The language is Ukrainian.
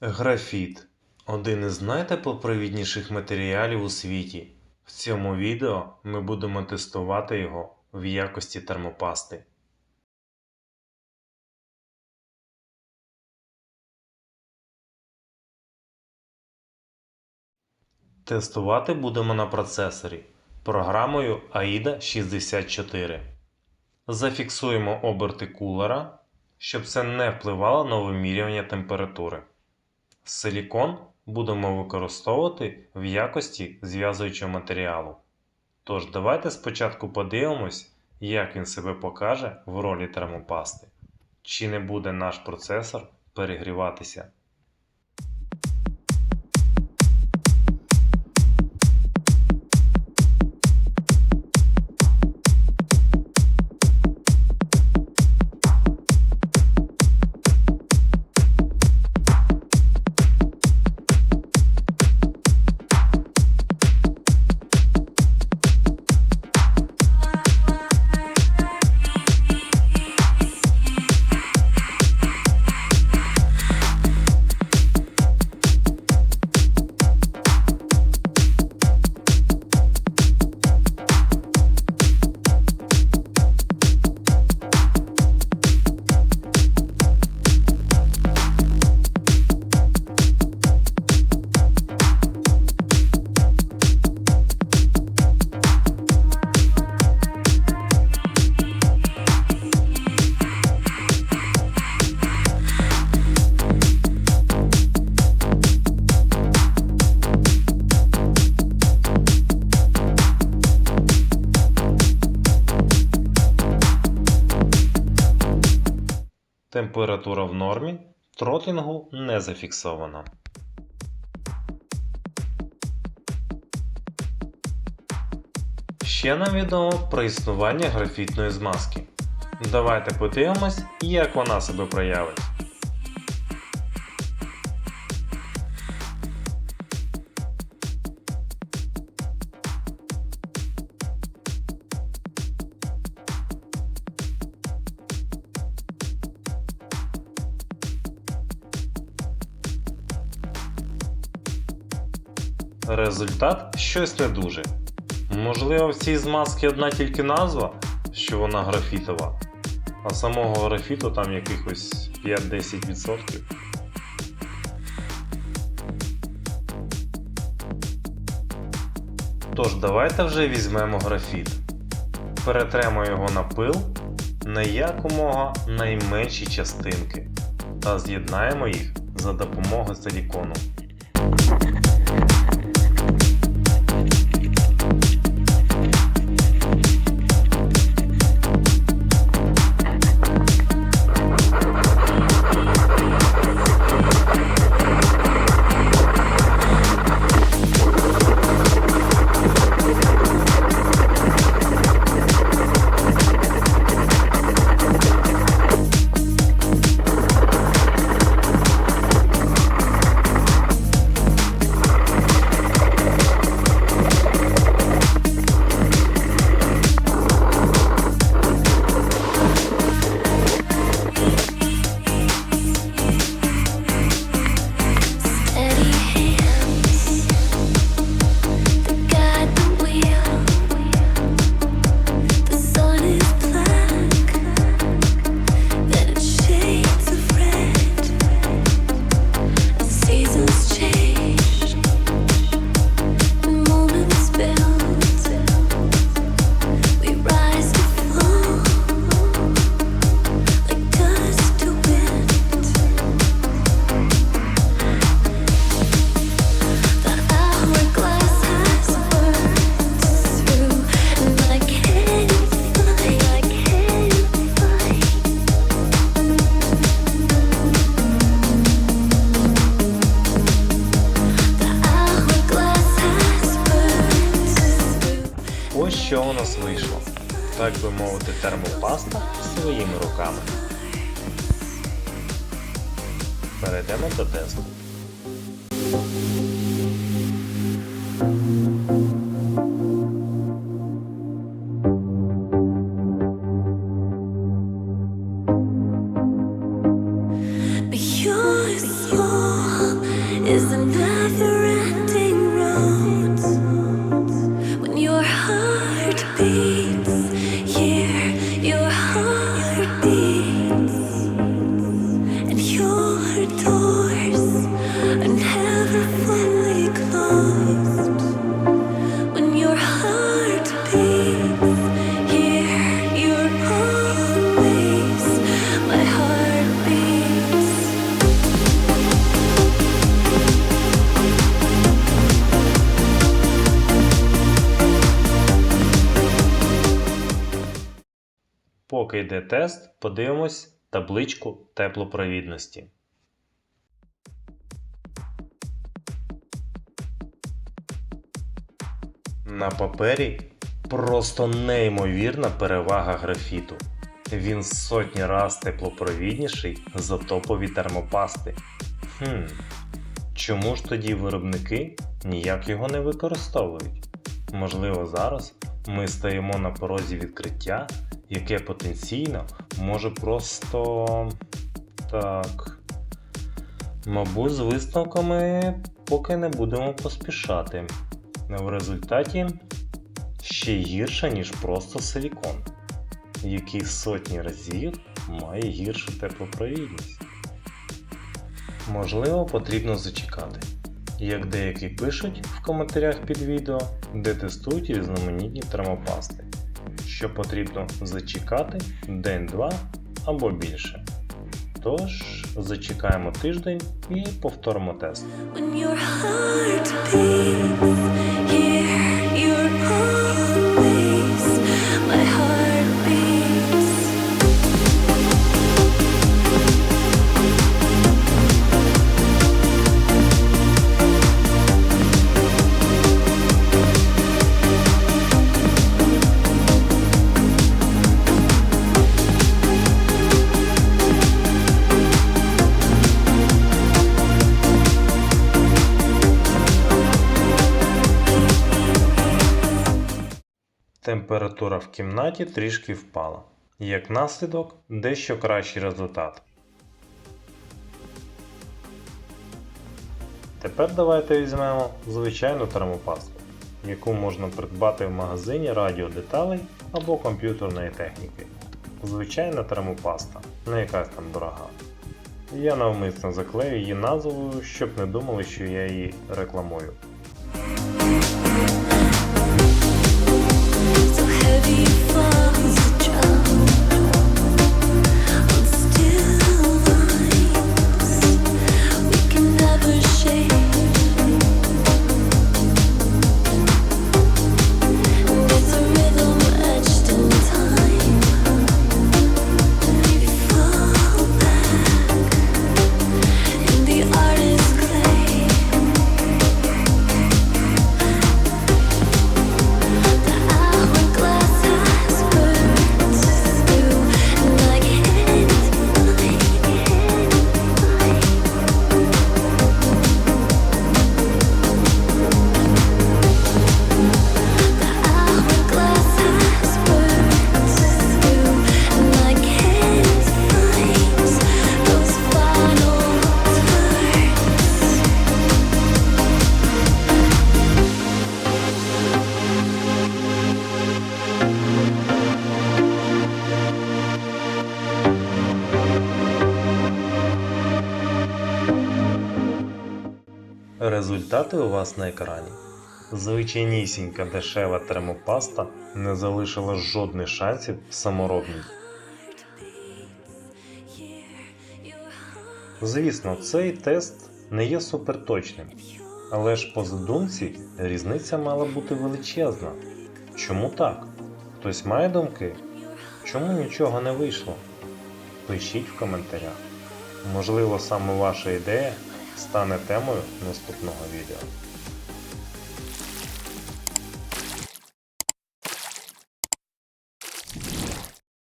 Графіт один із найтеплопровідніших матеріалів у світі. В цьому відео ми будемо тестувати його в якості термопасти. Тестувати будемо на процесорі програмою AIDA 64. Зафіксуємо оберти кулера, щоб це не впливало на вимірювання температури. Силікон будемо використовувати в якості зв'язуючого матеріалу. Тож давайте спочатку подивимось, як він себе покаже в ролі термопасти. Чи не буде наш процесор перегріватися. Температура в нормі, тротлінгу не зафіксовано. Ще нам відомо про існування графітної змазки. Давайте подивимось, як вона себе проявить. Результат щось не дуже. Можливо, в цій змазці одна тільки назва, що вона графітова, а самого графіту там якихось 5-10%. Тож давайте вже візьмемо графіт. Перетремо його на пил на якомога найменші частинки та з'єднаємо їх за допомогою силікону. Thank you що у нас вийшло. Так би мовити, термопаста своїми руками. Перейдемо до тесту. Поки йде тест, подивимось табличку теплопровідності. На папері просто неймовірна перевага графіту. Він сотні раз теплопровідніший за топові термопасти. Хм, чому ж тоді виробники ніяк його не використовують? Можливо, зараз ми стоїмо на порозі відкриття, яке потенційно може просто. Так. Мабуть, з висновками поки не будемо поспішати. В результаті ще гірше, ніж просто силікон, який сотні разів має гіршу теплопровідність. Можливо, потрібно зачекати, як деякі пишуть в коментарях під відео, де тестують різноманітні термопасти, що потрібно зачекати день-два або більше. Тож, зачекаємо тиждень і повторимо тест. Температура в кімнаті трішки впала. Як наслідок, дещо кращий результат. Тепер давайте візьмемо звичайну термопасту, яку можна придбати в магазині радіодеталей або комп'ютерної техніки. Звичайна термопаста, не якась там дорога. Я навмисно заклею її назвою, щоб не думали, що я її рекламую. Результати у вас на екрані. Звичайнісінька дешева термопаста не залишила жодних шансів саморобній. Звісно, цей тест не є суперточним, але ж по задумці різниця мала бути величезна. Чому так? Хтось має думки? Чому нічого не вийшло? Пишіть в коментарях. Можливо, саме ваша ідея стане темою наступного відео.